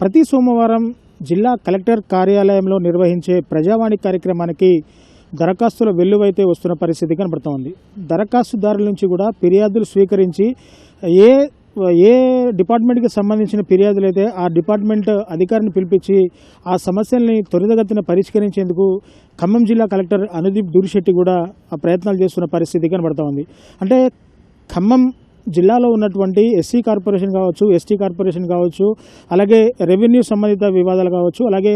ప్రతి సోమవారం జిల్లా కలెక్టర్ కార్యాలయంలో నిర్వహించే ప్రజావాణి కార్యక్రమానికి దరఖాస్తుల వెల్లువైతే వస్తున్న పరిస్థితి కనబడుతోంది. దరఖాస్తుదారుల నుంచి కూడా ఫిర్యాదులు స్వీకరించి ఏ ఏ డిపార్ట్మెంట్కి సంబంధించిన ఫిర్యాదులు అయితే ఆ డిపార్ట్మెంట్ అధికారిని పిలిపించి ఆ సమస్యల్ని త్వరితగతిన పరిష్కరించేందుకు ఖమ్మం జిల్లా కలెక్టర్ అనుదీప్ దూరిశెట్టి కూడా ఆ ప్రయత్నాలు చేస్తున్న పరిస్థితి కనబడుతోంది. అంటే ఖమ్మం జిల్లాలో ఉన్నటువంటి ఎస్సీ కార్పొరేషన్ కావచ్చు ఎస్టీ కార్పొరేషన్ కావచ్చు అలాగే రెవెన్యూ సంబంధిత వివాదాలు కావచ్చు అలాగే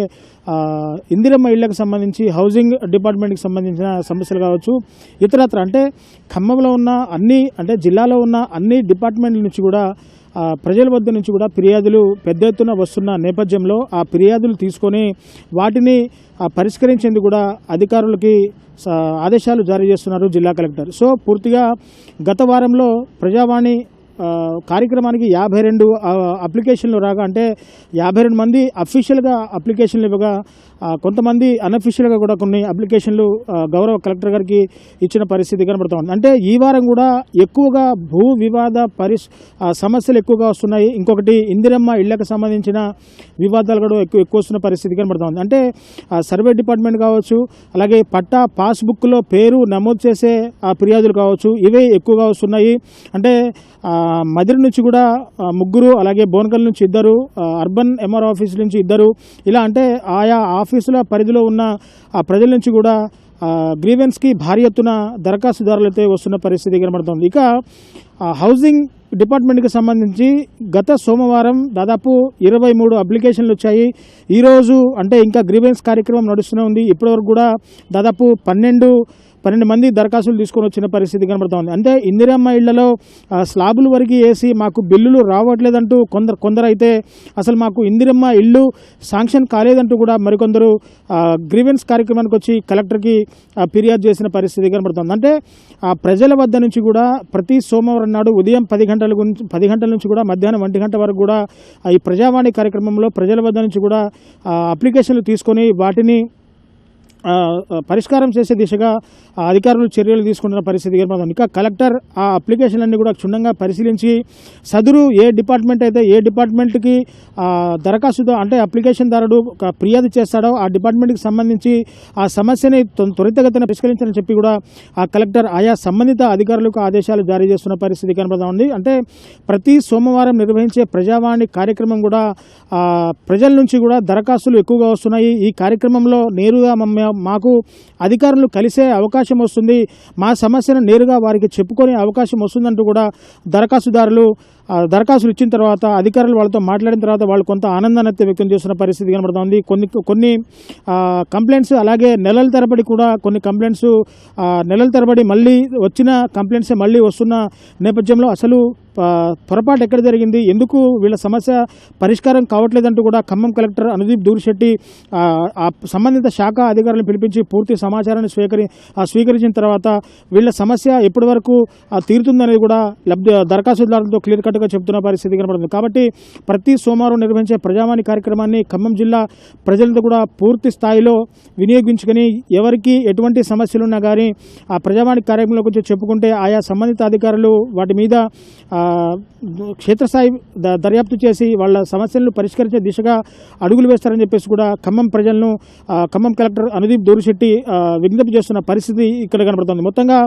ఇందిరమ్మ ఇళ్ళకు సంబంధించి హౌసింగ్ డిపార్ట్మెంట్కి సంబంధించిన సమస్యలు కావచ్చు ఇతరత్ర. అంటే ఖమ్మంలో ఉన్న అన్ని అంటే జిల్లాలో ఉన్న అన్ని డిపార్ట్మెంట్ల నుంచి కూడా ప్రజల వద్ద నుంచి కూడా ఫిర్యాదులు పెద్ద ఎత్తున వస్తున్న నేపథ్యంలో ఆ ఫిర్యాదులు తీసుకొని వాటిని పరిష్కరించేందుకు కూడా అధికారులకి ఆదేశాలు జారీ చేస్తున్నారు జిల్లా కలెక్టర్. సో పూర్తిగా గత వారంలో ప్రజావాణి కార్యక్రమానికి యాభై రెండు అప్లికేషన్లు రాగా అంటే యాభై రెండు మంది అఫీషియల్గా అప్లికేషన్లు ఇవ్వగా కొంతమంది అన్అఫీషియల్గా కూడా కొన్ని అప్లికేషన్లు గౌరవ కలెక్టర్ గారికి ఇచ్చిన పరిస్థితి కనబడుతోంది అంటే ఈ వారం కూడా ఎక్కువగా భూ వివాద పరిస్ సమస్యలు ఎక్కువగా వస్తున్నాయి. ఇంకొకటి ఇందిరమ్మ ఇళ్ళకు సంబంధించిన వివాదాలు కూడా ఎక్కువ ఎక్కువ వస్తున్న పరిస్థితి కనబడుతోంది అంటే ఆ, సర్వే డిపార్ట్మెంట్ కావచ్చు అలాగే పట్టా పాస్బుక్లో పేరు నమోదు చేసే ఆ ఫిర్యాదులు కావచ్చు ఇవే ఎక్కువగా వస్తున్నాయి. అంటే ఆ, మదిరి నుంచి కూడా ముగ్గురు అలాగే బోనకల్ నుంచి ఇద్దరు అర్బన్ ఎంఆర్ ఆఫీస్ నుంచి ఇద్దరు ఇలా అంటే ఆయా ఆఫీసుల పరిధిలో ఉన్న ఆ ప్రజల నుంచి కూడా గ్రీవెన్స్కి భారీ ఎత్తున దరఖాస్తుదారులు అయితే వస్తున్న పరిస్థితి కనబడుతుంది. ఇక హౌసింగ్ డిపార్ట్మెంట్కి సంబంధించి గత సోమవారం దాదాపు ఇరవై మూడు అప్లికేషన్లు వచ్చాయి. ఈరోజు అంటే ఇంకా గ్రీవెన్స్ కార్యక్రమం నడుస్తూనే ఉంది. ఇప్పటివరకు కూడా దాదాపు పన్నెండు పన్నెండు మంది దరఖాస్తులు తీసుకొని వచ్చిన పరిస్థితి కనబడతా ఉంది. అంటే ఇందిరమ్మ ఇళ్ళలో స్లాబులు వరకు వేసి మాకు బిల్లులు రావట్లేదంటూ కొందరు కొందరు అయితే అసలు మాకు ఇందిరమ్మ ఇల్లు శాంక్షన్ కాలేదంటూ కూడా మరికొందరు గ్రీవెన్స్ కార్యక్రమానికి వచ్చి కలెక్టర్కి ఫిర్యాదు చేసిన పరిస్థితి కనబడుతుంది అంటే ఆ ప్రజల వద్ద నుంచి కూడా ప్రతి సోమవారం నాడు ఉదయం పది గంటల గురించి పది గంటల నుంచి కూడా మధ్యాహ్నం ఒంటి గంట వరకు కూడా ఈ ప్రజావాణి కార్యక్రమంలో ప్రజల వద్ద నుంచి కూడా అప్లికేషన్లు తీసుకొని వాటిని పరిష్కారం చేసే దిశగా అధికారులు చర్యలు తీసుకుంటున్న పరిస్థితి కనబడుతుంది ఇంకా కలెక్టర్ ఆ అప్లికేషన్లన్నీ కూడా క్షుణ్ణంగా పరిశీలించి సదురు ఏ డిపార్ట్మెంట్ అయితే ఏ డిపార్ట్మెంట్కి దరఖాస్తుతో అంటే అప్లికేషన్ దారుడు ఒక ఫిర్యాదు చేస్తాడో ఆ డిపార్ట్మెంట్కి సంబంధించి ఆ సమస్యని త్వరితగతిన పరిష్కరించాలని చెప్పి కూడా ఆ కలెక్టర్ ఆయా సంబంధిత అధికారులకు ఆదేశాలు జారీ చేస్తున్న పరిస్థితి కనబడుతూ ఉంది. అంటే ప్రతి సోమవారం నిర్వహించే ప్రజావాణి కార్యక్రమం కూడా ప్రజల నుంచి కూడా దరఖాస్తులు ఎక్కువగా వస్తున్నాయి. ఈ కార్యక్రమంలో నేరుగా మాకు అధికారులు కలిసే అవకాశం వస్తుంది. మా సమస్యను నేరుగా వారికి చెప్పుకునే అవకాశం వస్తుందంటూ కూడా దరఖాస్తుదారులు దరఖాస్తులు ఇచ్చిన తర్వాత అధికారులు వాళ్ళతో మాట్లాడిన తర్వాత వాళ్ళు కొంత ఆనందాన్ని అయితే వ్యక్తం చేస్తున్న పరిస్థితి కనబడుతుంది. కొన్ని కొన్ని కంప్లైంట్స్ అలాగే నెలల తరబడి కూడా కొన్ని కంప్లైంట్స్ నెలల తరబడి మళ్ళీ వచ్చిన కంప్లైంట్స్ మళ్ళీ వస్తున్న నేపథ్యంలో అసలు పొరపాటు ఎక్కడ జరిగింది? ఎందుకు వీళ్ళ సమస్య పరిష్కారం కావట్లేదంటూ కూడా ఖమ్మం కలెక్టర్ అనుదీప్ దూరిశెట్టి ఆ, సంబంధిత శాఖ అధికారులను పిలిపించి పూర్తి సమాచారాన్ని స్వీకరి స్వీకరించిన తర్వాత వీళ్ళ సమస్య ఎప్పటి వరకు తీరుతుందనేది కూడా లబ్ధి దరఖాస్తుదారులతో క్లియర్ కట్గా చెబుతున్న పరిస్థితి కనబడుతుంది. కాబట్టి ప్రతి సోమవారం నిర్వహించే ప్రజావాణి కార్యక్రమాన్ని ఖమ్మం జిల్లా ప్రజలతో కూడా పూర్తి స్థాయిలో వినియోగించుకొని ఎవరికి ఎటువంటి సమస్యలు ఉన్నా కానీ ఆ ప్రజావాణి కార్యక్రమంలో కొంచెం చెప్పుకుంటే ఆయా సంబంధిత అధికారులు వాటి మీద క్షేత్రస్థాయి ద- దర్యాప్తు చేసి వాళ్ళ సమస్యలను పరిష్కరించే దిశగా అడుగులు వేస్తారని చెప్పేసి కూడా ఖమ్మం ప్రజలను ఖమ్మం కలెక్టర్ అనుదీప్ దూరిశెట్టి విజ్ఞప్తి చేస్తున్న పరిస్థితి ఇక్కడ కనబడుతుంది. మొత్తంగా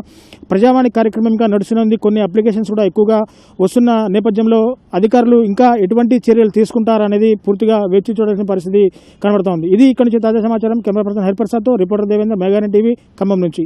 ప్రజావాణి కార్యక్రమం ఇంకా నడుస్తున్నది కొన్ని అప్లికేషన్స్ కూడా ఎక్కువగా వస్తున్న నేపథ్యంలో అధికారులు ఇంకా ఎటువంటి చర్యలు తీసుకుంటారనేది పూర్తిగా వేచి చూడాల్సిన పరిస్థితి కనబడుతోంది. ఇది ఇక్కడ నుంచి తాజా సమాచారం. కెమెరా పర్సన్ హరిప్రసాద్తో రిపోర్టర్ దేవేంద్ర మెగాని టీవీ ఖమ్మం నుంచి.